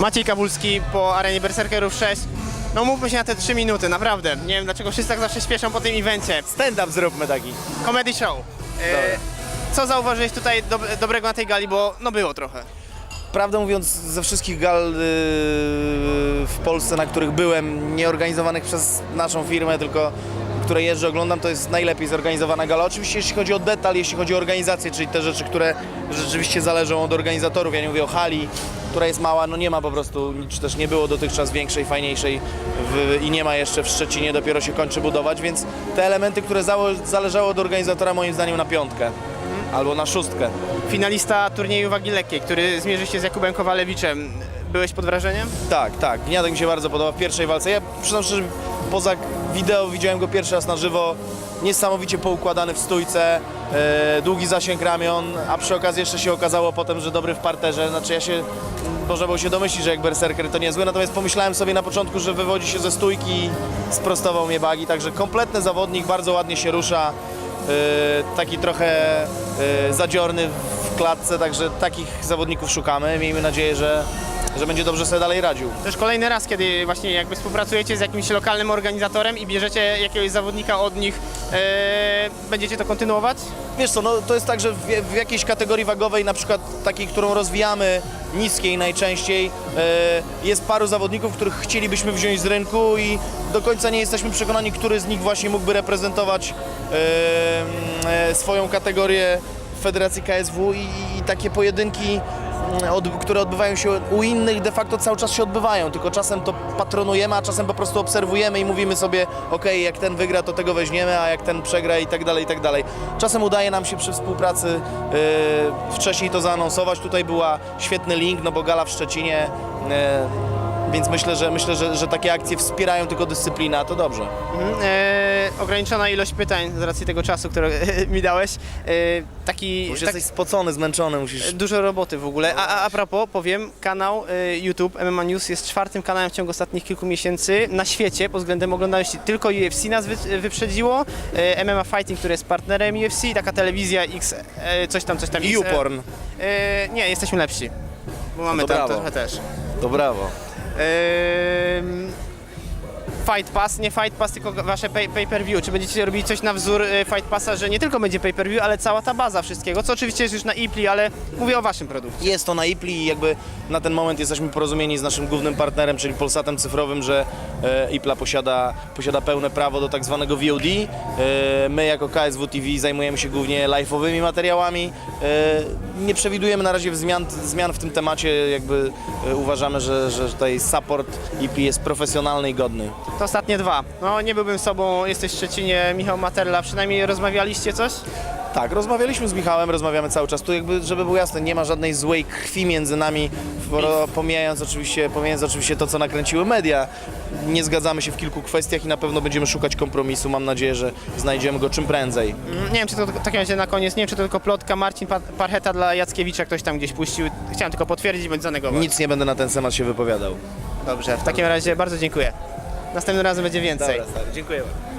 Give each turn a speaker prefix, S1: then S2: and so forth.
S1: Maciej Kabulski po arenie Berserkerów 6. No mówmy się na te 3 minuty, naprawdę. Nie wiem dlaczego wszyscy tak zawsze śpieszą po tym evencie.
S2: Stand-up zróbmy taki.
S1: Comedy show. E, co zauważyłeś tutaj do, dobrego na tej gali, bo no było trochę.
S2: Prawdę mówiąc, ze wszystkich gal yy, w Polsce, na których byłem, nieorganizowanych przez naszą firmę, tylko które jeżdżę, oglądam, to jest najlepiej zorganizowana gala. Oczywiście jeśli chodzi o detal, jeśli chodzi o organizację, czyli te rzeczy, które rzeczywiście zależą od organizatorów. Ja nie mówię o hali, która jest mała, no nie ma po prostu, czy też nie było dotychczas większej, fajniejszej w, i nie ma jeszcze w Szczecinie, dopiero się kończy budować, więc te elementy, które zależały od organizatora moim zdaniem na piątkę albo na szóstkę.
S1: Finalista turnieju wagi lekkiej, który zmierzy się z Jakubem Kowalewiczem. Byłeś pod wrażeniem?
S2: Tak, tak. Gniadek mi się bardzo podoba w pierwszej walce. Ja przyznam szczerze, poza wideo widziałem go pierwszy raz na żywo. Niesamowicie poukładany w stójce, e, długi zasięg ramion, a przy okazji jeszcze się okazało potem, że dobry w parterze. Znaczy ja się, można było się domyślić, że jak berserker to niezły, natomiast pomyślałem sobie na początku, że wywodzi się ze stójki i sprostował mnie bagi, także kompletny zawodnik, bardzo ładnie się rusza, e, taki trochę e, zadziorny w klatce, także takich zawodników szukamy. Miejmy nadzieję, że, że będzie dobrze sobie dalej radził.
S1: To już kolejny raz, kiedy właśnie jakby współpracujecie z jakimś lokalnym organizatorem i bierzecie jakiegoś zawodnika od nich, e, będziecie to kontynuować?
S2: Wiesz co, no to jest tak, że w, w jakiejś kategorii wagowej, na przykład takiej, którą rozwijamy, niskiej najczęściej, e, jest paru zawodników, których chcielibyśmy wziąć z rynku i do końca nie jesteśmy przekonani, który z nich właśnie mógłby reprezentować e, e, swoją kategorię w Federacji KSW i, i takie pojedynki od, które odbywają się u innych, de facto cały czas się odbywają, tylko czasem to patronujemy, a czasem po prostu obserwujemy i mówimy sobie, ok, jak ten wygra, to tego weźmiemy, a jak ten przegra i tak dalej, i tak dalej. Czasem udaje nam się przy współpracy yy, wcześniej to zaanonsować. Tutaj była świetny link, no bo gala w Szczecinie, yy, więc myślę, że myślę, że, że takie akcje wspierają tylko dyscyplinę, a to dobrze.
S1: Mhm. E, ograniczona ilość pytań z racji tego czasu, który mi dałeś. E, taki,
S2: Już
S1: tak,
S2: jesteś spocony, zmęczony, musisz...
S1: Dużo roboty w ogóle. A, a, a propos, powiem, kanał e, YouTube MMA News jest czwartym kanałem w ciągu ostatnich kilku miesięcy na świecie pod względem oglądalności. Tylko UFC nas wy, wyprzedziło, e, MMA Fighting, który jest partnerem UFC, taka telewizja X, e, coś tam, coś tam.
S2: I
S1: X, e. E, nie, jesteśmy lepsi, bo mamy
S2: No to
S1: tam
S2: brawo.
S1: trochę też.
S2: To brawo.
S1: Ehm, Fight Pass, nie Fight Pass, tylko wasze pay, pay per view. Czy będziecie robić coś na wzór e, Fight Passa, że nie tylko będzie pay per view, ale cała ta baza wszystkiego, co oczywiście jest już na Ipli, ale mówię o waszym produkcie.
S2: Jest to na IPLI i jakby na ten moment jesteśmy porozumieni z naszym głównym partnerem, czyli Polsatem Cyfrowym, że e, IPLA posiada, posiada pełne prawo do tak zwanego VOD. E, my jako KSW TV zajmujemy się głównie live'owymi materiałami. E, nie przewidujemy na razie zmian, zmian w tym temacie, jakby e, uważamy, że, że tutaj support IPLI jest profesjonalny i godny.
S1: Ostatnie dwa. No nie byłbym sobą, jesteś w Szczecinie, Michał Materla, przynajmniej rozmawialiście coś?
S2: Tak, rozmawialiśmy z Michałem, rozmawiamy cały czas. Tu jakby, żeby było jasne, nie ma żadnej złej krwi między nami, pomijając oczywiście, pomijając oczywiście to, co nakręciły media. Nie zgadzamy się w kilku kwestiach i na pewno będziemy szukać kompromisu. Mam nadzieję, że znajdziemy go czym prędzej.
S1: Mm, Nie wiem, czy to w takim razie na koniec, nie wiem, czy to tylko plotka Marcin Pa- Parcheta dla Jackiewicza ktoś tam gdzieś puścił. Chciałem tylko potwierdzić bądź zanegować.
S2: Nic nie będę na ten temat się wypowiadał.
S1: Dobrze, w takim razie bardzo dziękuję. Następnym razem będzie więcej.
S2: stary, dziękuję bardzo.